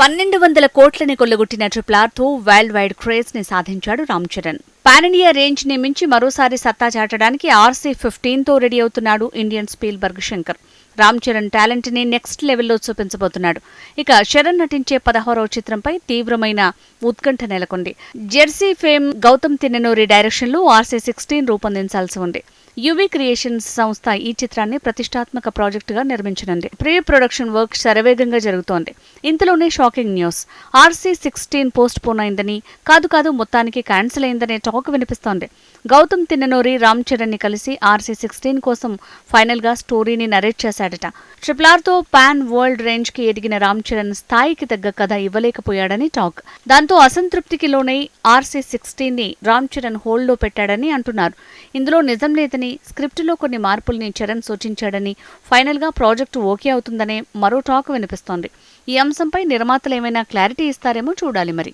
పన్నెండు వందల కోట్లని కొల్లగొట్టిన ట్రిప్లార్తో వరల్డ్ వైడ్ క్రేజ్ని సాధించాడు రామ్ చరణ్. పానిండియా రేంజ్ని మించి మరోసారి సత్తా చాటడానికి ఆర్సీ ఫిఫ్టీన్తో రెడీ అవుతున్నాడు Indian Spielberg Shankar. Ram Charan టాలెంట్ని నెక్స్ట్ లెవెల్లో చూపించబోతున్నాడు. ఇక చరణ్ నటించే పదహారవ చిత్రంపై తీవ్రమైన ఉత్కంఠ నెలకొంది. జెర్సీ ఫేమ్ గౌతమ్ తిన్ననూరి డైరెక్షన్లో ఆర్సీ సిక్స్టీన్ రూపొందించాల్సి ఉంది. యువి క్రియేషన్స్ సంస్థ ఈ చిత్రాన్ని ప్రతిష్టాత్మక ప్రాజెక్టుగా నిర్మించనుంది. ప్రీ ప్రొడక్షన్ వర్క్ శరవేగంగా జరుగుతోంది. ఇంతలోనే shocking news. RC sixteen postpone అయిందని కాదు కాదు మొత్తానికి క్యాన్సిల్ అయిందనే టాక్ వినిపిస్తోంది. గౌతమ్ తిన్ననూరి రామ్ చరణ్ని కలిసి ఆర్సీ సిక్స్టీన్ కోసం ఫైనల్గా స్టోరీని నరేట్ చేశాడట. ట్రిపుల్ ఆర్తో పాన్ వరల్డ్ రేంజ్కి ఎదిగిన రామ్ చరణ్ స్థాయికి తగ్గ కథ ఇవ్వలేకపోయాడని టాక్. దాంతో అసంతృప్తికి లోనై ఆర్సీ సిక్స్టీన్ని రామ్ చరణ్ హోల్డ్లో పెట్టాడని అంటున్నారు. ఇందులో నిజం లేదని స్క్రిప్టులో కొన్ని మార్పుల్ని చరణ్ సూచించాడని ఫైనల్గా ప్రాజెక్టు ఓకే అవుతుందనే మరో టాక్ వినిపిస్తోంది. ఈ అంశంపై నిర్మాతలు ఏమైనా క్లారిటీ ఇస్తారేమో చూడాలి మరి.